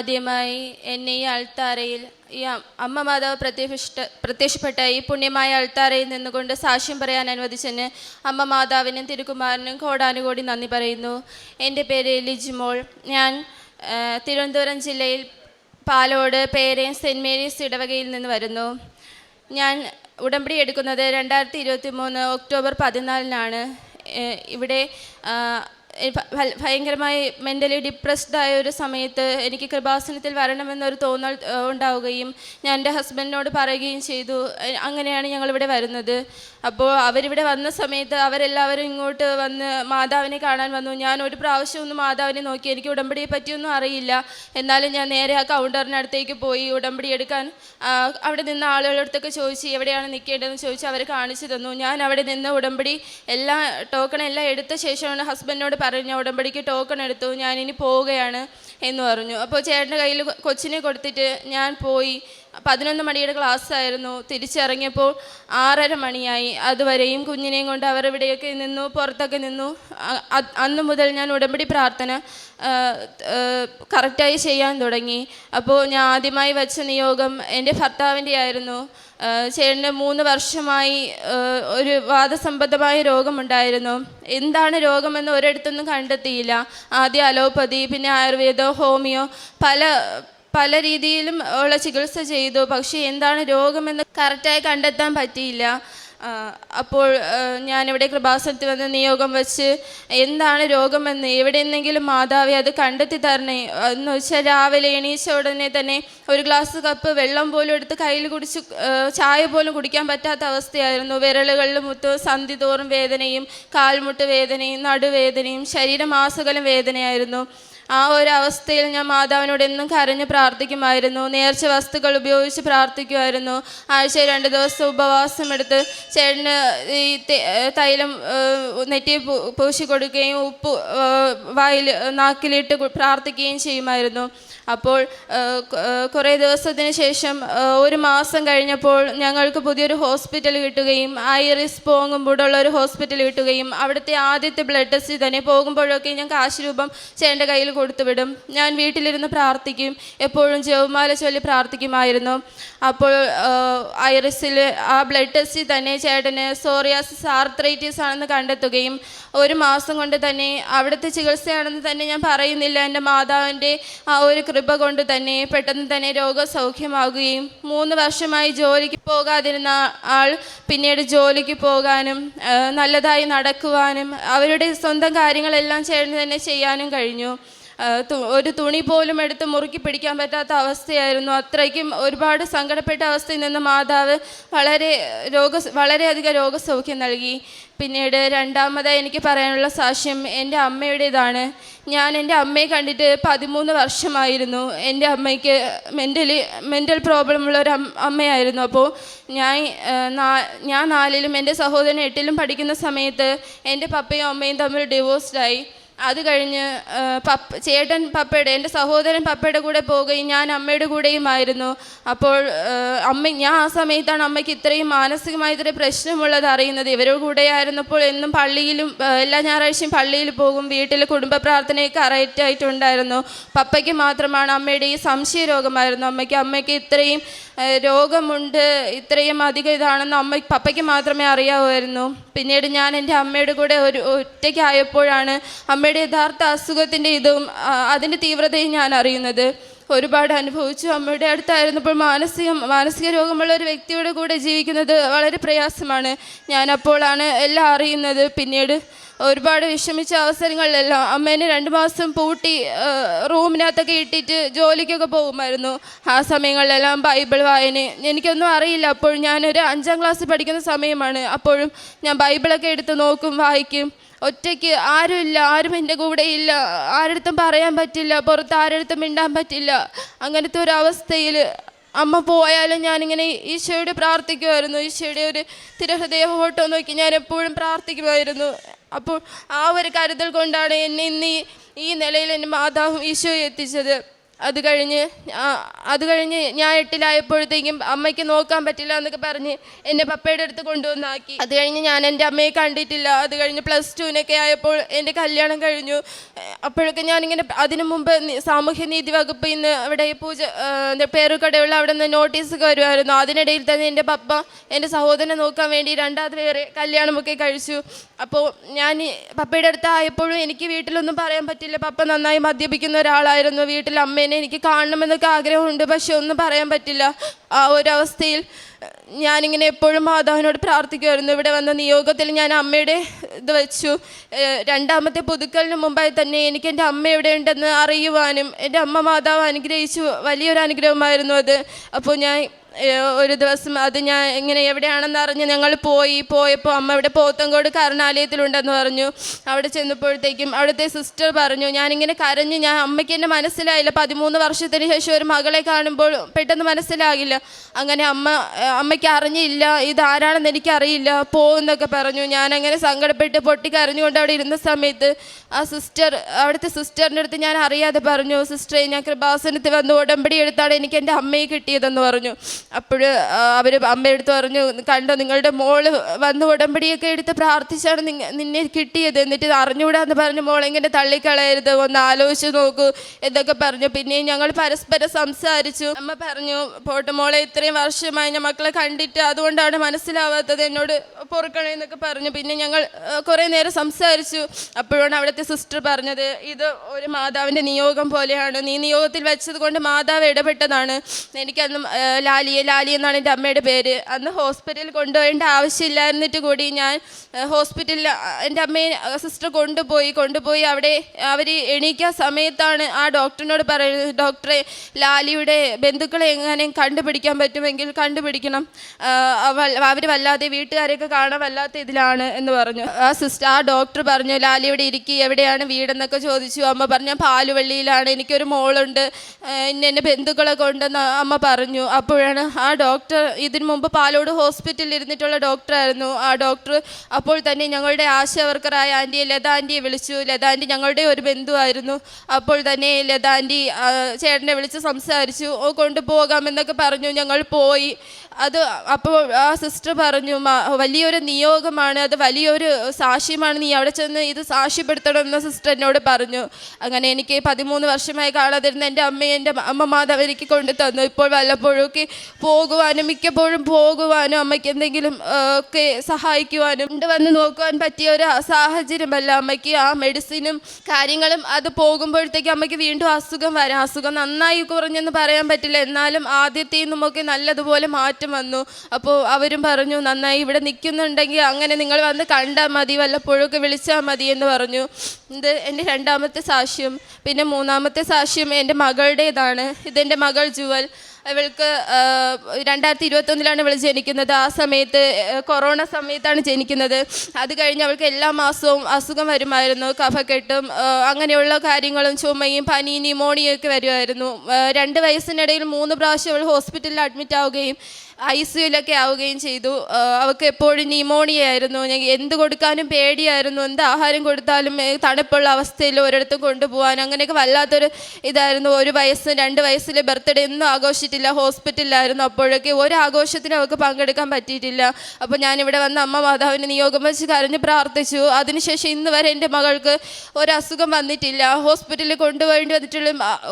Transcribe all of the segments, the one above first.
ആദ്യമായി എന്നെ ഈ അൾത്താരയിൽ ഈ അമ്മ മാതാവ് പ്രത്യക്ഷ പ്രത്യക്ഷപ്പെട്ട ഈ പുണ്യമായ അൾത്താരയിൽ നിന്നുകൊണ്ട് സാക്ഷ്യം പറയാൻ അനുവദിച്ചതിന് അമ്മ മാതാവിനും തിരുകുമാരനും കോടാനുകോടി നന്ദി പറയുന്നു. എന്റെ പേര് ലിജിമോൾ ഞാൻ തിരുവനന്തപുരം ജില്ലയിൽ പാലോട് പേരയും സെന്റ് മേരീസ് ഇടവകയിൽ നിന്ന് വരുന്നു. ഞാൻ ഉടമ്പടി എടുക്കുന്നത് രണ്ടായിരത്തി ഇരുപത്തി മൂന്ന് ഒക്ടോബർ പതിനാലിനാണ്. ഇവിടെ ഭയങ്കരമായി മെന്റലി ഡിപ്രസ്ഡ് ആയ ഒരു സമയത്ത് എനിക്ക് കൃപാസനത്തിൽ വരണമെന്നൊരു തോന്നൽ ഉണ്ടാവുകയും ഞാൻ എന്റെ ഹസ്ബൻഡിനോട് പറയുകയും ചെയ്തു. അങ്ങനെയാണ് ഞങ്ങളിവിടെ വരുന്നത്. അപ്പോൾ അവരിവിടെ വന്ന സമയത്ത് അവരെല്ലാവരും ഇങ്ങോട്ട് വന്ന് മാതാവിനെ കാണാൻ വന്നു. ഞാൻ ഒരു പ്രാവശ്യം ഒന്ന് മാതാവിനെ നോക്കി. എനിക്ക് ഉടമ്പടിയെ പറ്റിയൊന്നും അറിയില്ല. എന്നാലും ഞാൻ നേരെ ആ കൗണ്ടറിനടുത്തേക്ക് പോയി ഉടമ്പടി എടുക്കാൻ. അവിടെ നിന്ന് ആളുകളടുത്തൊക്കെ ചോദിച്ച് എവിടെയാണ് നിൽക്കേണ്ടതെന്ന് ചോദിച്ച് അവർ കാണിച്ചു തന്നു. ഞാൻ അവിടെ നിന്ന് ഉടമ്പടി എല്ലാ ടോക്കൺ എല്ലാം എടുത്ത ശേഷമാണ് ഹസ്ബൻഡിനോട് പറഞ്ഞു ഉടമ്പടിക്ക് ടോക്കൺ എടുത്തു ഞാൻ ഇനി പോവുകയാണ് എന്ന് പറഞ്ഞു. അപ്പോൾ ചേട്ടന്റെ കയ്യിൽ കൊച്ചിനെ കൊടുത്തിട്ട് ഞാൻ പോയി. പതിനൊന്ന് മണിയുടെ ക്ലാസ് ആയിരുന്നു. തിരിച്ചിറങ്ങിയപ്പോൾ ആറര മണിയായി. അതുവരെയും കുഞ്ഞിനെയും കൊണ്ട് അവർ ഇവിടെയൊക്കെ നിന്നു പുറത്തൊക്കെ നിന്നു. അന്ന് മുതൽ ഞാൻ ഉടമ്പടി പ്രാർത്ഥന കറക്റ്റായി ചെയ്യാൻ തുടങ്ങി. അപ്പോൾ ഞാൻ ആദ്യമായി വെച്ച നിയോഗം എന്റെ ഭർത്താവിന്റെ ആയിരുന്നു ചേട്ടന് മൂന്ന് വർഷമായി ഒരു വാദസംബന്ധമായ രോഗമുണ്ടായിരുന്നു. എന്താണ് രോഗമെന്ന് ഒരിടത്തൊന്നും കണ്ടെത്തിയില്ല. ആദ്യം അലോപ്പതി പിന്നെ ആയുർവേദോ ഹോമിയോ പല പല രീതിയിലും ഉള്ള ചികിത്സ ചെയ്തു. പക്ഷേ എന്താണ് രോഗമെന്ന് കറക്റ്റായി കണ്ടെത്താൻ പറ്റിയില്ല. അപ്പോൾ ഞാനിവിടെ കൃപാസനത്തിൽ വന്ന് നിയോഗം വെച്ച് എന്താണ് രോഗമെന്ന് എവിടെ നിന്നെങ്കിലും മാതാവെ അത് കണ്ടെത്തി തരണേ. എന്ന് വെച്ചാൽ രാവിലെ എണീച്ച ഉടനെ തന്നെ ഒരു ഗ്ലാസ് കപ്പ് വെള്ളം പോലും എടുത്ത് കയ്യിൽ കുടിച്ച് ചായ പോലും കുടിക്കാൻ പറ്റാത്ത അവസ്ഥയായിരുന്നു. വിരലുകളിൽ മുത്ത് സന്ധി തോറും വേദനയും കാൽമുട്ട് വേദനയും നടുവേദനയും ശരീരമാസകലം വേദനയായിരുന്നു. ആ ഒരു അവസ്ഥയിൽ ഞാൻ മാതാവിനോട് എന്നും കരഞ്ഞ് പ്രാർത്ഥിക്കുമായിരുന്നു. നേർച്ച വസ്തുക്കൾ ഉപയോഗിച്ച് പ്രാർത്ഥിക്കുമായിരുന്നു. ആഴ്ചയിൽ രണ്ട് ദിവസം ഉപവാസം എടുത്ത് ചേട്ടന് ഈ തൈലം നെറ്റി പൂശി കൊടുക്കുകയും ഉപ്പ് വായിൽ നാക്കിലിട്ട് പ്രാർത്ഥിക്കുകയും ചെയ്യുമായിരുന്നു. അപ്പോൾ കുറേ ദിവസത്തിന് ശേഷം ഒരു മാസം കഴിഞ്ഞപ്പോൾ ഞങ്ങൾക്ക് പുതിയൊരു ഹോസ്പിറ്റൽ കിട്ടുകയും ഐറിസ് പോകുമ്പോഴുള്ള ഒരു ഹോസ്പിറ്റൽ കിട്ടുകയും അവിടുത്തെ ആദ്യത്തെ ബ്ലഡ് ടെസ്റ്റ് തന്നെ പോകുമ്പോഴൊക്കെ ഞാൻ കാശ് രൂപം ചേട്ടന്റെ കയ്യിൽ കൊടുത്തു വിടും ഞാൻ വീട്ടിലിരുന്ന് പ്രാർത്ഥിക്കും. എപ്പോഴും ജവമാല ചൊല്ലി പ്രാർത്ഥിക്കുമായിരുന്നു. അപ്പോൾ ഐറിസിൽ ആ ബ്ലഡ് ടെസ്റ്റിൽ തന്നെ ചേട്ടന് സോറിയാസിസ് ആർത്രൈറ്റിസ് ആണെന്ന് കണ്ടെത്തുകയും ഒരു മാസം കൊണ്ട് തന്നെ അവിടുത്തെ ചികിത്സയാണെന്ന് തന്നെ ഞാൻ പറയുന്നില്ല. എന്റെ മാതാവിന്റെ ആ ഒരു കൃപ കൊണ്ട് തന്നെ പെട്ടെന്ന് തന്നെ രോഗം സൗഖ്യമാകുകയും മൂന്ന് വർഷമായി ജോലിക്ക് പോകാതിരുന്ന ആൾ പിന്നീട് ജോലിക്ക് പോകാനും നല്ലതായി നടക്കുവാനും അവരുടെ സ്വന്തം കാര്യങ്ങളെല്ലാം ചേട്ടന് തന്നെ ചെയ്യാനും കഴിഞ്ഞു. ഒരു തുണി പോലും എടുത്ത് മുറുക്കി പിടിക്കാൻ പറ്റാത്ത അവസ്ഥയായിരുന്നു. അത്രയ്ക്കും ഒരുപാട് സങ്കടപ്പെട്ട അവസ്ഥയിൽ നിന്ന് മാതാവ് വളരെ രോഗ വളരെയധികം രോഗസൗഖ്യം നൽകി. പിന്നീട് രണ്ടാമതായി എനിക്ക് പറയാനുള്ള സാക്ഷ്യം എന്റെ അമ്മയുടേതാണ്. ഞാൻ എന്റെ അമ്മയെ കണ്ടിട്ട് പതിമൂന്ന് വർഷമായിരുന്നു. എന്റെ അമ്മയ്ക്ക് മെന്റലി മെന്റൽ പ്രോബ്ലം ഉള്ള ഒരു അമ്മയായിരുന്നു. അപ്പോൾ ഞാൻ ഞാൻ നാലിലും എന്റെ സഹോദരൻ എട്ടിലും പഠിക്കുന്ന സമയത്ത് എന്റെ പപ്പയും അമ്മയും തമ്മിൽ ഡിവോഴ്സ്ഡായി അത് കഴിഞ്ഞ് പപ്പ ചേട്ടൻ പപ്പയുടെ എന്റെ സഹോദരൻ പപ്പയുടെ കൂടെ പോവുകയും ഞാൻ അമ്മയുടെ കൂടെയുമായിരുന്നു അപ്പോൾ അമ്മ ഞാൻ ആ സമയത്താണ് അമ്മയ്ക്ക് ഇത്രയും മാനസികമായി ഇത്രയും പ്രശ്നമുള്ളത് അറിയുന്നത്. ഇവരുടെ കൂടെയായിരുന്നപ്പോൾ എന്നും പള്ളിയിലും എല്ലാ ഞായറാഴ്ചയും പള്ളിയിൽ പോകും. വീട്ടിൽ കുടുംബ പ്രാർത്ഥനയൊക്കെ അറേറ്റായിട്ടുണ്ടായിരുന്നു. പപ്പയ്ക്ക് മാത്രമാണ് അമ്മയുടെ ഈ സംശയ രോഗമായിരുന്നു അമ്മയ്ക്ക് അമ്മയ്ക്ക് ഇത്രയും രോഗമുണ്ട് ഇത്രയും അധികം ഇതാണെന്ന് അമ്മ പപ്പയ്ക്ക് മാത്രമേ അറിയാമായിരുന്നു പിന്നീട് ഞാൻ എന്റെ അമ്മയുടെ കൂടെ ഒരു ഒറ്റയ്ക്കായപ്പോഴാണ് അമ്മയുടെ യഥാർത്ഥ അസുഖത്തിന്റെ ഇതും അതിന്റെ തീവ്രതയും ഞാൻ അറിയുന്നത്. ഒരുപാട് അനുഭവിച്ചു. അമ്മയുടെ അടുത്തായിരുന്നപ്പോൾ മാനസിക മാനസിക രോഗമുള്ള ഒരു വ്യക്തിയുടെ കൂടെ ജീവിക്കുന്നത് വളരെ പ്രയാസമാണ്. ഞാനപ്പോഴാണ് എല്ലാം അറിയുന്നത്. പിന്നീട് ഒരുപാട് വിഷമിച്ച അവസരങ്ങളിലെല്ലാം അമ്മേനെ രണ്ട് മാസം പൂട്ടി റൂമിനകത്തൊക്കെ ഇട്ടിട്ട് ജോലിക്കൊക്കെ പോകുമായിരുന്നു. ആ സമയങ്ങളിലെല്ലാം ബൈബിൾ വായന. എനിക്കൊന്നും അറിയില്ല. അപ്പോൾ ഞാനൊരു അഞ്ചാം ക്ലാസ്സിൽ പഠിക്കുന്ന സമയമാണ്. അപ്പോഴും ഞാൻ ബൈബിളൊക്കെ എടുത്ത് നോക്കും വായിക്കും. ഒറ്റയ്ക്ക് ആരുമില്ല. ആരും എന്റെ കൂടെ ഇല്ല ആരടുത്തും പറയാൻ പറ്റില്ല. പുറത്ത് ആരടുത്തും മിണ്ടാൻ പറ്റില്ല. അങ്ങനത്തെ ഒരു അവസ്ഥയിൽ അമ്മ പോയാലും ഞാനിങ്ങനെ ഈശോയോട് പ്രാർത്ഥിക്കുമായിരുന്നു. ഈശോയുടെ ഒരു തിരഹൃദയ ഫോട്ടോ നോക്കി ഞാൻ എപ്പോഴും പ്രാർത്ഥിക്കുമായിരുന്നു. അപ്പോൾ ആ ഒരു കരുതൽ കൊണ്ടാണ് എന്നെ ഇന്ന് ഈ നിലയിൽ എന്റെ മാതാവും ഈശോ എത്തിച്ചത്. അത് കഴിഞ്ഞ് അത് കഴിഞ്ഞ് ഞാൻ എട്ടിലായപ്പോഴത്തേക്കും അമ്മയ്ക്ക് നോക്കാൻ പറ്റില്ല എന്നൊക്കെ പറഞ്ഞ് എന്റെ പപ്പയുടെ അടുത്ത് കൊണ്ടുവന്നാക്കി. അത് കഴിഞ്ഞ് ഞാൻ എന്റെ അമ്മയെ കണ്ടിട്ടില്ല. അത് കഴിഞ്ഞ് പ്ലസ് ടുവിനൊക്കെ ആയപ്പോൾ എന്റെ കല്യാണം കഴിഞ്ഞു. അപ്പോഴൊക്കെ ഞാനിങ്ങനെ അതിനു മുമ്പ് സാമൂഹ്യ നീതി വകുപ്പ് ഇന്ന് അവിടെ പൂജ പേരുകടയുള്ള അവിടെ നിന്ന് നോട്ടീസ് വരുമായിരുന്നു. അതിനിടയിൽ തന്നെ എന്റെ പപ്പ എന്റെ സഹോദരനെ നോക്കാൻ വേണ്ടി രണ്ടാമത് വേറെ കല്യാണമൊക്കെ കഴിച്ചു. അപ്പോൾ ഞാൻ പപ്പയുടെ അടുത്ത് ആയപ്പോഴും എനിക്ക് വീട്ടിലൊന്നും പറയാൻ പറ്റില്ല. പപ്പ നന്നായി മദ്യപിക്കുന്ന ഒരാളായിരുന്നു. വീട്ടിൽ അമ്മേനെ എനിക്ക് കാണണമെന്നൊക്കെ ആഗ്രഹമുണ്ട് പക്ഷെ ഒന്നും പറയാൻ പറ്റില്ല. ആ ഒരു അവസ്ഥയിൽ ഞാനിങ്ങനെ എപ്പോഴും മാതാവിനോട് പ്രാർത്ഥിക്കുമായിരുന്നു. ഇവിടെ വന്ന നിയോഗത്തിൽ ഞാൻ അമ്മയുടെ ഇത് വെച്ചു. രണ്ടാമത്തെ പുതുക്കലിന് മുമ്പായി തന്നെ എനിക്ക് എന്റെ അമ്മ എവിടെയുണ്ടെന്ന് അറിയുവാനും എന്റെ അമ്മ മാതാവ് അനുഗ്രഹിച്ചു. വലിയൊരു അനുഗ്രഹമായിരുന്നു അത്. അപ്പോൾ ഞാൻ ഒരു ദിവസം അത് ഞാൻ ഇങ്ങനെ എവിടെയാണെന്ന് അറിഞ്ഞ് ഞങ്ങൾ പോയി. പോയപ്പോൾ അമ്മ ഇവിടെ പോത്തങ്കോട് കരുണാലയത്തിലുണ്ടെന്ന് പറഞ്ഞു. അവിടെ ചെന്നപ്പോഴത്തേക്കും അവിടുത്തെ സിസ്റ്റർ പറഞ്ഞു ഞാനിങ്ങനെ കരഞ്ഞു ഞാൻ അമ്മയ്ക്ക് എന്നെ മനസ്സിലായില്ല. പതിമൂന്ന് വർഷത്തിന് ശേഷം ഒരു മകളെ കാണുമ്പോൾ പെട്ടെന്ന് മനസ്സിലാകില്ല. അങ്ങനെ അമ്മ അമ്മയ്ക്ക് അറിഞ്ഞില്ല. ഇതാരാണെന്ന് എനിക്കറിയില്ല. പോകുന്നൊക്കെ പറഞ്ഞു. ഞാനങ്ങനെ സങ്കടപ്പെട്ട് പൊട്ടി കരഞ്ഞുകൊണ്ട് അവിടെ ഇരുന്ന സമയത്ത് ആ സിസ്റ്റർ അവിടുത്തെ സിസ്റ്ററിന്റെ അടുത്ത് ഞാൻ അറിയാതെ പറഞ്ഞു സിസ്റ്ററെ ഞാൻ കൃപാസനത്തിൽ വന്ന് ഉടമ്പടി എടുത്താണ് എനിക്ക് എന്റെ അമ്മയെ കിട്ടിയതെന്ന് പറഞ്ഞു. അപ്പോൾ അവർ അമ്മയെടുത്ത് പറഞ്ഞു കണ്ടോ നിങ്ങളുടെ മോൾ വന്ന് ഉടമ്പടിയൊക്കെ എടുത്ത് പ്രാർത്ഥിച്ചാണ് നിന്നെ കിട്ടിയത്. എന്നിട്ട് അറിഞ്ഞുകൂടാന്ന് പറഞ്ഞു മോളെങ്ങനെ തള്ളിക്കളയരുത്. ഒന്ന് ആലോചിച്ച് നോക്കൂ എന്നൊക്കെ പറഞ്ഞു. പിന്നെ ഞങ്ങൾ പരസ്പരം സംസാരിച്ചു. അമ്മ പറഞ്ഞു പോട്ട് മോളെ ഇത്രയും വർഷമായി ഞാൻ മക്കളെ കണ്ടിട്ട് അതുകൊണ്ടാണ് മനസ്സിലാവാത്തത് എന്നോട് പൊറുക്കണേ എന്നൊക്കെ പറഞ്ഞു. പിന്നെ ഞങ്ങൾ കുറേ നേരം സംസാരിച്ചു. അപ്പോഴാണ് അവിടുത്തെ സിസ്റ്റർ പറഞ്ഞത് ഇത് ഒരു മാതാവിന്റെ നിയോഗം പോലെയാണ്. നീ നിയോഗത്തിൽ വെച്ചത് കൊണ്ട് മാതാവ് ഇടപെട്ടതാണ്. എനിക്കന്ന് ലാലിയെ ലാലി എന്നാണ് എന്റെ അമ്മയുടെ പേര്. അന്ന് ഹോസ്പിറ്റലിൽ കൊണ്ടുപോകേണ്ട ആവശ്യമില്ലായിരുന്നിട്ട് കൂടി ഞാൻ ഹോസ്പിറ്റലിൽ എന്റെ അമ്മയെ സിസ്റ്റർ കൊണ്ടുപോയി കൊണ്ടുപോയി അവിടെ അവർ എണീക്കാൻ സമയത്താണ് ആ ഡോക്ടറിനോട് പറയുന്നത് ഡോക്ടറെ ലാലിയുടെ ബന്ധുക്കളെ എങ്ങനെ കണ്ടുപിടിക്കാൻ പറ്റുമെങ്കിൽ കണ്ടുപിടിക്കണം. അവർ വല്ലാതെ വീട്ടുകാരെയൊക്കെ കാണാൻ വല്ലാത്ത ഇതിലാണ് എന്ന് പറഞ്ഞു. ആ സിസ്റ്റർ ആ ഡോക്ടർ പറഞ്ഞു ലാലി ഇവിടെ ഇരിക്കി എവിടെയാണ് വീടെന്നൊക്കെ ചോദിച്ചു. അമ്മ പറഞ്ഞു "ഞാൻ പാലുവള്ളിയിലാണ് എനിക്കൊരു മോളുണ്ട് ഇന്ന എന്റെ ബന്ധുക്കളൊക്കെ ഉണ്ടെന്ന് അമ്മ പറഞ്ഞു. അപ്പോഴാണ് ആ ഡോക്ടർ ഇതിനു മുമ്പ് പാലോട് ഹോസ്പിറ്റലിൽ ഇരുന്നിട്ടുള്ള ഡോക്ടറായിരുന്നു. ആ ഡോക്ടർ അപ്പോൾ തന്നെ ഞങ്ങളുടെ ആശാ വർക്കറായ ആന്റിയെ ലത ആന്റിയെ വിളിച്ചു. ലത ആന്റി ഞങ്ങളുടെ ഒരു ബന്ധുവായിരുന്നു. അപ്പോൾ തന്നെ ലത ആന്റി ചേട്ടനെ വിളിച്ച് സംസാരിച്ചു. ഓ കൊണ്ടുപോകാമെന്നൊക്കെ പറഞ്ഞു. ഞങ്ങൾ പോയി. അത് അപ്പോൾ ആ സിസ്റ്റർ പറഞ്ഞു വലിയൊരു നിയോഗമാണ്. അത് വലിയൊരു സാക്ഷ്യമാണ്. നീ അവിടെ ചെന്ന് ഇത് സാക്ഷ്യപ്പെടുത്തണമെന്ന് സിസ്റ്റർ എന്നോട് പറഞ്ഞു. അങ്ങനെ എനിക്ക് പതിമൂന്ന് വർഷമായി കാണാതിരുന്ന എന്റെ അമ്മയെ എന്റെ അമ്മ മാതാവ് കൊണ്ടു തന്നു ഇപ്പോൾ വല്ലപ്പോഴൊക്കെ പോകുവാനും മിക്കപ്പോഴും പോകുവാനും അമ്മയ്ക്ക് എന്തെങ്കിലും ഒക്കെ സഹായിക്കുവാനും കൊണ്ട് വന്ന് നോക്കുവാൻ പറ്റിയ ഒരു സാഹചര്യമല്ല. അമ്മയ്ക്ക് ആ മെഡിസിനും കാര്യങ്ങളും അത് പോകുമ്പോഴത്തേക്ക് അമ്മയ്ക്ക് വീണ്ടും അസുഖം വരാം. അസുഖം നന്നായി കുറഞ്ഞെന്ന് പറയാൻ പറ്റില്ല. എന്നാലും ആദ്യത്തെ നിന്നുമൊക്കെ നല്ലതുപോലെ മാറ്റം വന്നു. അപ്പോൾ അവരും പറഞ്ഞു നന്നായി ഇവിടെ നിൽക്കുന്നുണ്ടെങ്കിൽ അങ്ങനെ നിങ്ങൾ വന്ന് കണ്ടാൽ മതി വല്ലപ്പോഴൊക്കെ വിളിച്ചാൽ മതി എന്ന് പറഞ്ഞു. ഇത് എന്റെ രണ്ടാമത്തെ സാക്ഷ്യം. പിന്നെ മൂന്നാമത്തെ സാക്ഷ്യം എന്റെ മകളുടേതാണ്. ഇതെന്റെ മകൾ ജുവൽ. അവൾക്ക് രണ്ടായിരത്തി ഇരുപത്തൊന്നിലാണ് ഇവൾ ജനിക്കുന്നത്. ആ സമയത്ത് കൊറോണ സമയത്താണ് ജനിക്കുന്നത്. അത് കഴിഞ്ഞ് അവൾക്ക് എല്ലാ മാസവും അസുഖം വരുമായിരുന്നു. കഫക്കെട്ടും അങ്ങനെയുള്ള കാര്യങ്ങളും ചുമയും പനി ന്യൂമോണിയൊക്കെ വരുമായിരുന്നു. രണ്ട് വയസ്സിനിടയിൽ മൂന്ന് പ്രാവശ്യം അവൾ ഹോസ്പിറ്റലിൽ അഡ്മിറ്റ് ആവുകയും ഐ ആവുകയും ചെയ്തു. അവൾക്ക് എപ്പോഴും ന്യൂമോണിയ ആയിരുന്നു ഞാൻ എന്ത് കൊടുക്കാനും പേടിയായിരുന്നു. എന്ത് ആഹാരം കൊടുത്താലും തണുപ്പുള്ള അവസ്ഥയിൽ ഒരിടത്തും കൊണ്ടുപോകാൻ അങ്ങനെയൊക്കെ വല്ലാത്തൊരു ഇതായിരുന്നു. ഒരു വയസ്സ് രണ്ട് വയസ്സിലെ ബർത്ത്ഡേ ഒന്നും ആഘോഷിച്ചിട്ടില്ല. ഹോസ്പിറ്റലിലായിരുന്നു അപ്പോഴൊക്കെ. ഒരു ആഘോഷത്തിനും അവൾക്ക് പങ്കെടുക്കാൻ പറ്റിയിട്ടില്ല. അപ്പോൾ ഞാനിവിടെ വന്ന അമ്മ മാതാവിന് നിയോഗം വെച്ച് കരഞ്ഞ് പ്രാർത്ഥിച്ചു. അതിനുശേഷം ഇന്ന് വരെ എന്റെ മകൾക്ക് ഒരസുഖം വന്നിട്ടില്ല. ഹോസ്പിറ്റലിൽ കൊണ്ടുപോകേണ്ടി വന്നിട്ടുള്ള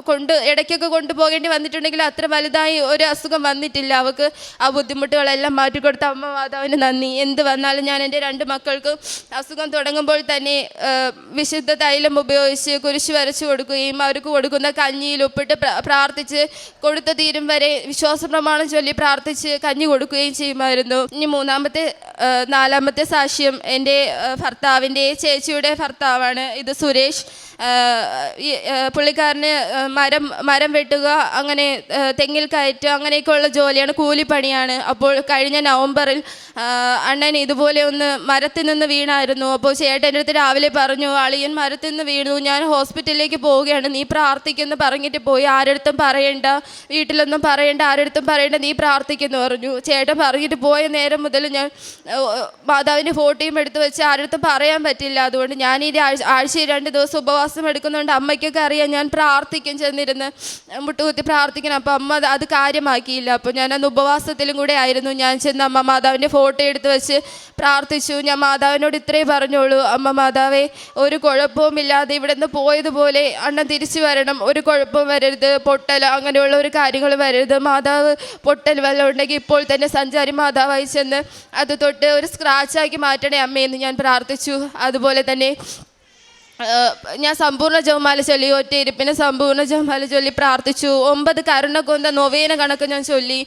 കൊണ്ട് ഇടയ്ക്കൊക്കെ കൊണ്ടുപോകേണ്ടി വന്നിട്ടുണ്ടെങ്കിൽ അത്ര വലുതായി ഒരു അസുഖം വന്നിട്ടില്ല അവൾക്ക് ആ ബുദ്ധിമുട്ടുകളെല്ലാം മാറ്റിക്കൊടുത്ത അമ്മ മാതാവിന് നന്ദി. എന്ത് വന്നാലും ഞാൻ എന്റെ രണ്ട് മക്കൾക്ക് അസുഖം തുടങ്ങുമ്പോൾ തന്നെ വിശുദ്ധ തൈലം ഉപയോഗിച്ച് കുരിശ് വരച്ചു കൊടുക്കുകയും അവർക്ക് കൊടുക്കുന്ന കഞ്ഞിയിൽ ഉപ്പിട്ട് പ്ര- പ്രാർത്ഥിച്ച് കൊടുത്ത തീരും വരെ വിശ്വാസ പ്രമാണം ചൊല്ലി പ്രാർത്ഥിച്ച് കഞ്ഞി കൊടുക്കുകയും ചെയ്യുമായിരുന്നു. ഇനി മൂന്നാമത്തെ നാലാമത്തെ സാക്ഷ്യം എന്റെ ഭർത്താവിന്റെ ചേച്ചിയുടെ ഭർത്താവാണ്. ഇത് സുരേഷ്. പുള്ളിക്കാരന് മരം മരം വെട്ടുക അങ്ങനെ തെങ്ങിൽ കയറ്റുക അങ്ങനെയൊക്കെയുള്ള ജോലിയാണ് കൂലിപ്പണിയാണ്. അപ്പോൾ കഴിഞ്ഞ നവംബറിൽ അണ്ണൻ ഇതുപോലെ ഒന്ന് മരത്തിൽ നിന്ന് വീണായിരുന്നു. അപ്പോൾ ചേട്ടൻ എന്റെ അടുത്ത് രാവിലെ പറഞ്ഞു അളിയൻ മരത്തിൽ നിന്ന് വീണു ഞാൻ ഹോസ്പിറ്റലിലേക്ക് പോവുകയാണ്. നീ പ്രാർത്ഥിക്കുന്നു പറഞ്ഞിട്ട് പോയി ആരടുത്തും പറയണ്ട വീട്ടിലൊന്നും പറയണ്ട ആരടുത്തും പറയണ്ട നീ പ്രാർത്ഥിക്കുന്നു പറഞ്ഞു. ചേട്ടൻ പറഞ്ഞിട്ട് പോയ നേരം മുതൽ ഞാൻ മാതാവിന്റെ ഫോട്ടോയും എടുത്ത് വെച്ച് ആരടുത്തും പറയാൻ പറ്റില്ല. അതുകൊണ്ട് ഞാൻ ഈ ആഴ്ച ആഴ്ചയിൽ രണ്ട് ദിവസം ഉപവാസം ഉപവാസം എടുക്കുന്നതുകൊണ്ട് അമ്മയ്ക്കൊക്കെ അറിയാം ഞാൻ പ്രാർത്ഥിക്കും ചെന്നിരുന്ന്. മുട്ടുകുത്തി പ്രാർത്ഥിക്കണം. അപ്പോൾ അമ്മ അത് കാര്യമാക്കിയില്ല. അപ്പോൾ ഞാൻ അന്ന് ഉപവാസത്തിലും കൂടെ ആയിരുന്നു. ഞാൻ ചെന്ന് അമ്മ മാതാവിന്റെ ഫോട്ടോ എടുത്ത് വെച്ച് പ്രാർത്ഥിച്ചു. ഞാൻ മാതാവിനോട് ഇത്രേ പറഞ്ഞോളൂ. അമ്മ മാതാവേ ഒരു കുഴപ്പവുമില്ലാതെ ഇവിടെ നിന്ന് പോയതുപോലെ അണ്ണൻ തിരിച്ചു വരണം. ഒരു കുഴപ്പവും വരരുത്. പൊട്ടൽ അങ്ങനെയുള്ള ഒരു കാര്യങ്ങൾ വരരുത്. മാതാവ് പൊട്ടൽ വല്ലതും ഉണ്ടെങ്കിൽ ഇപ്പോൾ തന്നെ സഞ്ചാരി മാതാവായി ചെന്ന് അത് തൊട്ട് ഒരു സ്ക്രാച്ചാക്കി മാറ്റണേ അമ്മയെന്ന് ഞാൻ പ്രാർത്ഥിച്ചു. അതുപോലെ തന്നെ ഞാൻ സമ്പൂർണ ജവമാല ചൊല്ലി ഒറ്റ ഇരിപ്പിന് സമ്പൂർണ ജവമാല ചൊല്ലി പ്രാർത്ഥിച്ചു. ഒമ്പത് കരുണക്കൊന്ത നൊവേന കണക്ക് ഞാൻ ചൊല്ലി.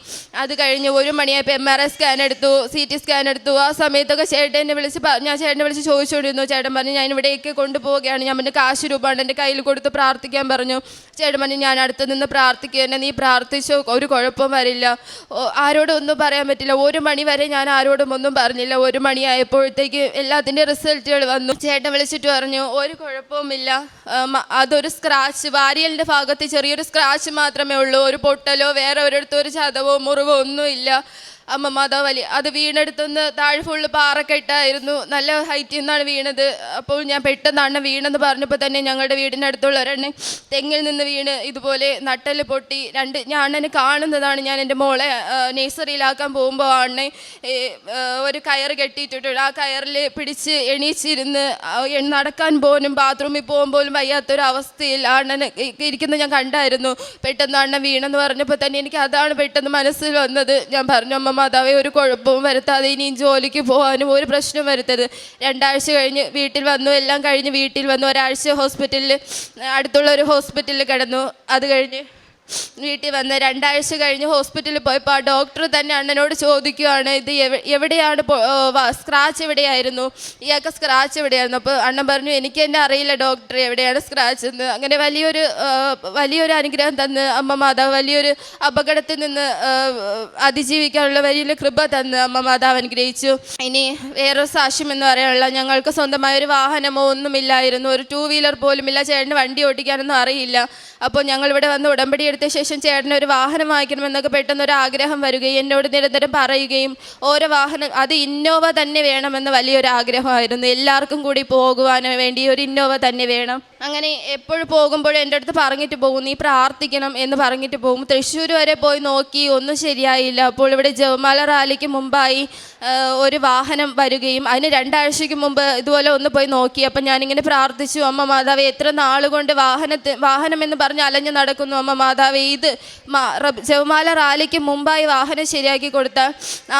അത് കഴിഞ്ഞ് ഒരു മണിയായപ്പോൾ എം ആർ ഐ സ്കാൻ എടുത്തു സി ടി സ്കാൻ എടുത്തു. ആ സമയത്തൊക്കെ ചേട്ടനെ വിളിച്ച് ഞാൻ ചേട്ടനെ വിളിച്ച് ചോദിച്ചുകൊണ്ടിരുന്നു ചേട്ടൻ പറഞ്ഞു ഞാൻ ഇവിടേക്ക് കൊണ്ടുപോവുകയാണ്. ഞാൻ പിന്നെ കാശ് രൂപമാണ് എന്റെ കയ്യിൽ കൊടുത്ത് പ്രാർത്ഥിക്കാൻ പറഞ്ഞു. ചേട്ടൻ പറഞ്ഞു ഞാൻ അടുത്ത് നിന്ന് പ്രാർത്ഥിക്കുക തന്നെ നീ പ്രാർത്ഥിച്ചോ ഒരു കുഴപ്പവും വരില്ല. ആരോടും ഒന്നും പറയാൻ പറ്റില്ല. ഒരു മണി വരെ ഞാൻ ആരോടും ഒന്നും പറഞ്ഞില്ല. ഒരു മണിയായപ്പോഴത്തേക്ക് എല്ലാത്തിന്റെ റിസൾട്ടുകൾ വന്നു. ചേട്ടൻ വിളിച്ചിട്ട് പറഞ്ഞു ഒരു കുഴപ്പവുമില്ല. അതൊരു സ്ക്രാച്ച് വാരിയലിന്റെ ഭാഗത്ത് ചെറിയൊരു സ്ക്രാച്ച് മാത്രമേ ഉള്ളൂ. ഒരു പൊട്ടലോ വേറെ ഒരിടത്തും ഒരു ചതവോ മുറിവോ ഒന്നുമില്ല. അമ്മ മാതാവലി അത് വീണെടുത്തുനിന്ന് താഴെ ഫുള്ള് പാറക്കെട്ടായിരുന്നു നല്ല ഹൈറ്റിൽ നിന്നാണ് വീണത്. അപ്പോൾ ഞാൻ പെട്ടെന്നാണ് വീണെന്ന് പറഞ്ഞപ്പോൾ തന്നെ ഞങ്ങളുടെ വീടിന്റെ അടുത്തുള്ള ഒരെണ്ണ തെങ്ങിൽ നിന്ന് വീണ് ഇതുപോലെ നട്ടൽ പൊട്ടി. രണ്ട് ഞാൻ അണ്ണനെ കാണുന്നതാണ്. ഞാൻ എന്റെ മോളെ നേഴ്സറിയിലാക്കാൻ പോകുമ്പോൾ അണ്ണെ ഒരു കയർ കെട്ടിയിട്ടിട്ടുണ്ട്. ആ കയറിൽ പിടിച്ച് എണീച്ചിരുന്ന് നടക്കാൻ പോലും ബാത്റൂമിൽ പോകാൻ പോലും വയ്യാത്തൊരവസ്ഥയിൽ അണ്ണനെ ഇരിക്കുന്നത് ഞാൻ കണ്ടായിരുന്നു. പെട്ടെന്ന് അണ്ണൻ വീണെന്ന് പറഞ്ഞപ്പോൾ തന്നെ എനിക്ക് അതാണ് പെട്ടെന്ന് മനസ്സിൽ വന്നത്. ഞാൻ പറഞ്ഞു അമ്മ മാതാവേ ഒരു കുഴപ്പവും വരുത്താതെ ഇനി ജോലിക്ക് പോകാനും ഒരു പ്രശ്നവും വരുത്തരുത്. രണ്ടാഴ്ച കഴിഞ്ഞ് വീട്ടിൽ വന്നു എല്ലാം കഴിഞ്ഞ് വീട്ടിൽ വന്നു. ഒരാഴ്ച ഹോസ്പിറ്റലിൽ അടുത്തുള്ള ഒരു ഹോസ്പിറ്റലിൽ കിടന്നു. അത് കഴിഞ്ഞ് വീട്ടിൽ വന്ന് രണ്ടാഴ്ച കഴിഞ്ഞ് ഹോസ്പിറ്റലിൽ പോയപ്പോൾ ആ ഡോക്ടർ തന്നെ അണ്ണനോട് ചോദിക്കുകയാണ് ഇത് എവിടെയാണ് സ്ക്രാച്ച് എവിടെയായിരുന്നു? ഇയാൾക്ക് സ്ക്രാച്ച് എവിടെയായിരുന്നു? അപ്പോൾ അണ്ണൻ പറഞ്ഞു എനിക്ക് തന്നെ അറിയില്ല ഡോക്ടർ എവിടെയാണ് സ്ക്രാച്ച് എന്ന്. അങ്ങനെ വലിയൊരു വലിയൊരു അനുഗ്രഹം തന്ന് അമ്മ മാതാവ് വലിയൊരു അപകടത്തിൽ നിന്ന് അതിജീവിക്കാനുള്ള വലിയൊരു കൃപ തന്ന് അമ്മ മാതാവ് അനുഗ്രഹിച്ചു. ഇനി വേറൊരു സാക്ഷ്യം എന്ന് പറയാനുള്ള ഞങ്ങൾക്ക് സ്വന്തമായ ഒരു വാഹനമോ ഒന്നുമില്ലായിരുന്നു ഒരു ടൂ വീലർ പോലും ഇല്ല ചേട്ടന് വണ്ടി ഓടിക്കാനൊന്നും അറിയില്ല. അപ്പോൾ ഞങ്ങളിവിടെ വന്ന് ഉടമ്പടി എടുത്ത ശേഷം ചേട്ടന് ഒരു വാഹനം വാങ്ങിക്കണമെന്നൊക്കെ പെട്ടെന്ന് ഒരു ആഗ്രഹം വരികയും എന്നോട് നിരന്തരം പറയുകയും ഓരോ വാഹനം അത് ഇന്നോവ തന്നെ വേണമെന്ന് വലിയൊരു ആഗ്രഹമായിരുന്നു എല്ലാവർക്കും കൂടി പോകുവാൻ വേണ്ടി ഒരു ഇന്നോവ തന്നെ വേണം. അങ്ങനെ എപ്പോഴും പോകുമ്പോഴും എന്റെ അടുത്ത് പറഞ്ഞിട്ട് പോകും നീ പ്രാർത്ഥിക്കണം എന്ന് പറഞ്ഞിട്ട് പോകും. തൃശ്ശൂർ വരെ പോയി നോക്കി ഒന്നും ശരിയായില്ല. അപ്പോൾ ഇവിടെ ജവമാല റാലിക്ക് മുമ്പായി ഒരു വാഹനം വരികയും അതിന് രണ്ടാഴ്ചയ്ക്ക് മുമ്പ് ഇതുപോലെ ഒന്ന് പോയി നോക്കി. അപ്പം ഞാനിങ്ങനെ പ്രാർത്ഥിച്ചു അമ്മ മാതാവേ എത്ര നാളുകൊണ്ട് വാഹനത്തെ വാഹനം എന്ന് പറഞ്ഞ് അലഞ്ഞു നടക്കുന്നു അമ്മ മാതാവേ. ഇത് ജവമാല റാലിക്ക് മുമ്പായി വാഹനം ശരിയാക്കി കൊടുത്ത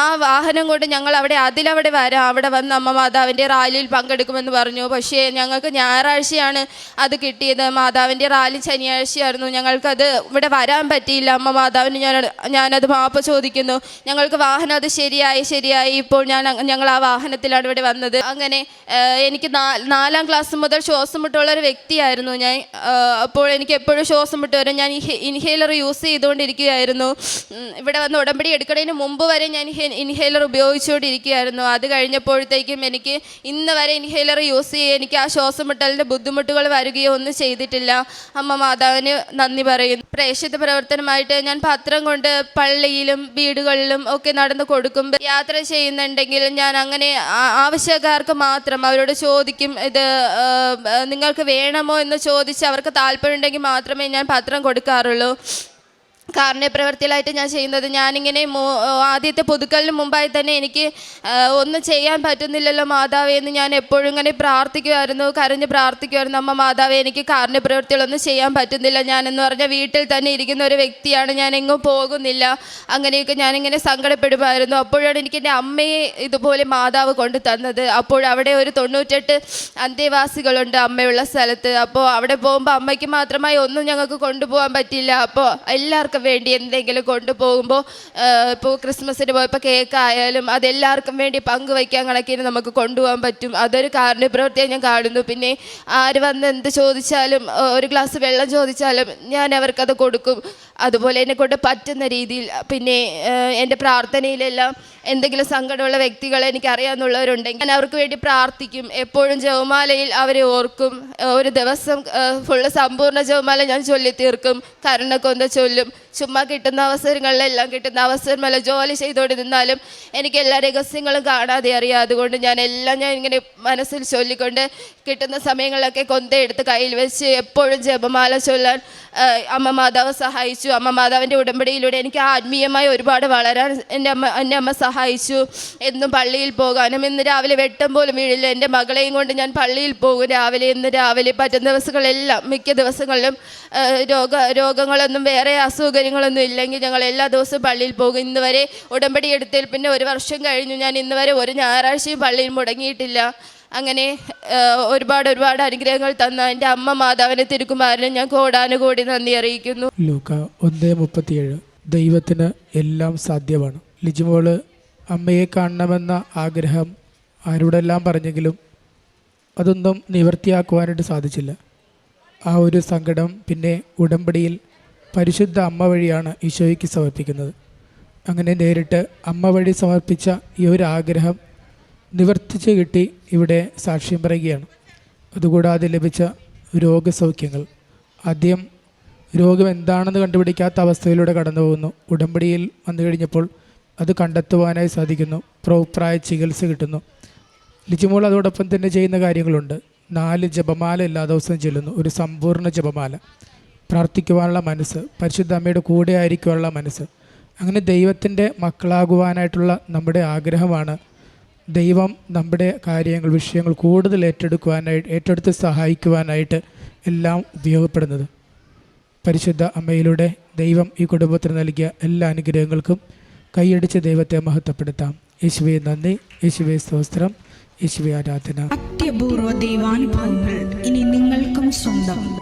ആ വാഹനം കൊണ്ട് ഞങ്ങൾ അവിടെ അതിലവിടെ വരാം. അവിടെ വന്ന് അമ്മ മാതാവിന്റെ റാലിയിൽ പങ്കെടുക്കുമെന്ന് പറഞ്ഞു. പക്ഷേ ഞങ്ങൾക്ക് ഞായറാഴ്ചയാണ് അത് കിട്ടിയത്. മാതാവിന്റെ റാലി ശനിയാഴ്ചയായിരുന്നു. ഞങ്ങൾക്കത് ഇവിടെ വരാൻ പറ്റിയില്ല. അമ്മ മാതാവിന് ഞാൻ ഞാനത് മാപ്പ് ചോദിക്കുന്നു. ഞങ്ങൾക്ക് വാഹനം അത് ശരിയായി ശരിയായി. ഇപ്പോൾ ഞാൻ ഞങ്ങൾ ആ വാഹനത്തിലാണ് ഇവിടെ വന്നത്. അങ്ങനെ എനിക്ക് നാലാം ക്ലാസ് മുതൽ ശ്വാസം മുട്ടുള്ള ഒരു വ്യക്തിയായിരുന്നു ഞാൻ. അപ്പോൾ എനിക്ക് എപ്പോഴും ശ്വാസം മുട്ട് വരും ഞാൻ ഇൻഹേലർ യൂസ് ചെയ്തുകൊണ്ടിരിക്കുകയായിരുന്നു. ഇവിടെ വന്ന് ഉടമ്പടി എടുക്കുന്നതിന് മുമ്പ് വരെ ഞാൻ ഇൻഹേലർ ഉപയോഗിച്ചുകൊണ്ടിരിക്കുകയായിരുന്നു. അത് കഴിഞ്ഞപ്പോഴത്തേക്കും എനിക്ക് ഇന്ന് വരെ ഇൻഹേലർ യൂസ് ചെയ്യുക എനിക്ക് ആ ശ്വാസം മുട്ടലിന്റെ ബുദ്ധിമുട്ടുകൾ വരികയോ ഒന്നും ചെയ്തിട്ടില്ല. അമ്മ മാതാവിന് നന്ദി പറയുന്നു. പ്രേക്ഷിത പ്രവർത്തനമായിട്ട് ഞാൻ പത്രം കൊണ്ട് പള്ളിയിലും വീടുകളിലും ഒക്കെ നടന്ന് കൊടുക്കുമ്പോൾ യാത്ര ചെയ്യുന്നുണ്ടെങ്കിൽ ഞാൻ അങ്ങനെ ആവശ്യക്കാർക്ക് മാത്രം അവരോട് ചോദിക്കും ഇത് നിങ്ങൾക്ക് വേണമോ എന്ന് ചോദിച്ച് അവർക്ക് താല്പര്യമുണ്ടെങ്കിൽ മാത്രമേ ഞാൻ പത്രം കൊടുക്കാറുള്ളൂ. കാരുണ്യ പ്രവൃത്തിയിലായിട്ട് ഞാൻ ചെയ്യുന്നത്. ഞാനിങ്ങനെ ആദ്യത്തെ പുതുക്കലിന് മുമ്പായി തന്നെ എനിക്ക് ഒന്നും ചെയ്യാൻ പറ്റുന്നില്ലല്ലോ മാതാവേ എന്ന് ഞാൻ എപ്പോഴും ഇങ്ങനെ പ്രാർത്ഥിക്കുമായിരുന്നു കരഞ്ഞ് പ്രാർത്ഥിക്കുമായിരുന്നു. അമ്മ മാതാവേ എനിക്ക് കാറിന്റെ പ്രവൃത്തികളൊന്നും ചെയ്യാൻ പറ്റുന്നില്ല. ഞാനെന്ന് പറഞ്ഞാൽ വീട്ടിൽ തന്നെ ഇരിക്കുന്ന ഒരു വ്യക്തിയാണ്. ഞാൻ എങ്ങും പോകുന്നില്ല. അങ്ങനെയൊക്കെ ഞാനിങ്ങനെ സങ്കടപ്പെടുമായിരുന്നു. അപ്പോഴാണ് എനിക്ക് എന്റെ അമ്മയെ ഇതുപോലെ മാതാവ് കൊണ്ട് തന്നത്. അപ്പോൾ അവിടെ ഒരു തൊണ്ണൂറ്റെട്ട് അന്തേവാസികളുണ്ട് അമ്മയുള്ള സ്ഥലത്ത്. അപ്പോൾ അവിടെ പോകുമ്പോൾ അമ്മയ്ക്ക് മാത്രമായി ഒന്നും ഞങ്ങൾക്ക് കൊണ്ടുപോകാൻ പറ്റില്ല അപ്പോൾ എല്ലാവർക്കും വേണ്ടി എന്തെങ്കിലും കൊണ്ടുപോകുമ്പോൾ ഇപ്പോൾ ക്രിസ്മസിന് പോയപ്പോൾ കേക്ക് ആയാലും അതെല്ലാവർക്കും വേണ്ടി പങ്കുവയ്ക്കാൻ കണക്കിന് നമുക്ക് കൊണ്ടുപോകാൻ പറ്റും. അതൊരു കാരുണ്യ പ്രവൃത്തിയായി ഞാൻ കാണുന്നു. പിന്നെ ആര് വന്ന് എന്ത് ചോദിച്ചാലും ഒരു ഗ്ലാസ് വെള്ളം ചോദിച്ചാലും ഞാൻ അവർക്കത് കൊടുക്കും. അതുപോലെ എന്നെ കൊണ്ട് പറ്റുന്ന രീതിയിൽ പിന്നെ എന്റെ പ്രാർത്ഥനയിലെല്ലാം എന്തെങ്കിലും സങ്കടമുള്ള വ്യക്തികൾ എനിക്ക് അറിയാവുന്നവരുണ്ടെങ്കിൽ ഞാൻ അവർക്ക് വേണ്ടി പ്രാർത്ഥിക്കും. എപ്പോഴും ജവമാലയിൽ അവരെ ഓർക്കും. ഒരു ദിവസം ഫുള്ള് സമ്പൂർണ ജവമാല ഞാൻ ചൊല്ലി തീർക്കും കരുണക്കൊന്ത ചൊല്ലും. ചുമ്മാ കിട്ടുന്ന അവസരങ്ങളിലെല്ലാം കിട്ടുന്ന അവസരമല്ല. ജോലി ചെയ്തുകൊണ്ട് നിന്നാലും എനിക്ക് എല്ലാ രഹസ്യങ്ങളും കാണാതെ അറിയാം അതുകൊണ്ട് ഞാൻ എല്ലാം ഞാൻ ഇങ്ങനെ മനസ്സിൽ ചൊല്ലിക്കൊണ്ട് കിട്ടുന്ന സമയങ്ങളിലൊക്കെ കൊന്തയെടുത്ത് കയ്യിൽ വെച്ച് എപ്പോഴും ജപമാല ചൊല്ലാൻ അമ്മ മാതാവ് സഹായിച്ചു. അമ്മ മാതാവിന്റെ ഉടമ്പടിയിലൂടെ എനിക്ക് ആത്മീയമായി ഒരുപാട് വളരാൻ എന്റെ അമ്മ എന്റെ അമ്മ സഹായിച്ചു. എന്നും പള്ളിയിൽ പോകാനും ഇന്ന് രാവിലെ വെട്ടം പോലും വീഴില്ല. എന്റെ മകളെയും കൊണ്ട് ഞാൻ പള്ളിയിൽ പോകും. രാവിലെ ഇന്ന് രാവിലെ പറ്റുന്ന ദിവസങ്ങളെല്ലാം മിക്ക ദിവസങ്ങളിലും രോഗ രോഗങ്ങളൊന്നും വേറെ അസൗകര്യങ്ങളൊന്നും ഇല്ലെങ്കിൽ ഞങ്ങൾ എല്ലാ ദിവസവും പള്ളിയിൽ പോകും. ഇന്ന് വരെ ഉടമ്പടി എടുത്തതിൽ പിന്നെ ഒരു വർഷം കഴിഞ്ഞു. ഞാൻ ഇന്ന് വരെ ഒരു ഞായറാഴ്ചയും പള്ളിയിൽ മുടങ്ങിയിട്ടില്ല. അങ്ങനെ ഒരുപാട് ഒരുപാട് അനുഗ്രഹങ്ങൾ തന്ന എന്റെ അമ്മ മാതാവിനെ തിരുക്കുമാരനെ ഞാൻ കോടാനുകോടി നന്ദി അറിയിക്കുന്നു. ലൂക്ക ഒന്ന് മുപ്പത്തിയേഴ്. ദൈവത്തിന് എല്ലാം സാധ്യമാണ്. ലിജിമോൾ അമ്മയെ കാണണമെന്ന ആഗ്രഹം ആരോടെല്ലാം പറഞ്ഞെങ്കിലും അതൊന്നും നിവർത്തിയാക്കുവാനായിട്ട് സാധിച്ചില്ല. ആ ഒരു സങ്കടം പിന്നെ ഉടമ്പടിയിൽ പരിശുദ്ധ അമ്മ വഴിയാണ് ഈശോയ്ക്ക് സമർപ്പിക്കുന്നത്. അങ്ങനെ നേരിട്ട് അമ്മ വഴി സമർപ്പിച്ച ഈ ഒരു ആഗ്രഹം നിവർത്തിച്ച് കിട്ടി ഇവിടെ സാക്ഷ്യം പറയുകയാണ്. അതുകൂടാതെ ലഭിച്ച രോഗസൗഖ്യങ്ങൾ. ആദ്യം രോഗം എന്താണെന്ന് കണ്ടുപിടിക്കാത്ത അവസ്ഥയിലൂടെ കടന്നു പോകുന്നു. ഉടമ്പടിയിൽ വന്നു കഴിഞ്ഞപ്പോൾ അത് കണ്ടെത്തുവാനായി സാധിക്കുന്നു. പ്രോപ്രായ ചികിത്സ കിട്ടുന്നു. ലിജിമോൾ അതോടൊപ്പം തന്നെ ചെയ്യുന്ന കാര്യങ്ങളുണ്ട്. നാല് ജപമാല എല്ലാ ദിവസവും ചെല്ലുന്നു. ഒരു സമ്പൂർണ ജപമാല. പ്രാർത്ഥിക്കുവാനുള്ള മനസ്സ് പരിശുദ്ധ അമ്മയുടെ കൂടെ ആയിരിക്കുവാനുള്ള മനസ്സ്. അങ്ങനെ ദൈവത്തിന്റെ മക്കളാകുവാനായിട്ടുള്ള നമ്മുടെ ആഗ്രഹമാണ് ദൈവം നമ്മുടെ കാര്യങ്ങൾ വിഷയങ്ങൾ കൂടുതൽ ഏറ്റെടുക്കുവാനായിട്ട് ഏറ്റെടുത്ത് സഹായിക്കുവാനായിട്ട് എല്ലാം ഉപയോഗപ്പെടുന്നത്. പരിശുദ്ധ അമ്മയിലൂടെ ദൈവം ഈ കുടുംബത്തിന് നൽകിയ എല്ലാ അനുഗ്രഹങ്ങൾക്കും കൈയടിച്ച് ദൈവത്തെ മഹത്വപ്പെടുത്താം. യേശുവെ നന്ദി. യേശുവെ സ്തോത്രം. യേശുവെ ആരാധന. അത്യപൂർവ ദൈവാനുഭവങ്ങൾ ഇനി നിങ്ങൾക്കും സ്വന്തം.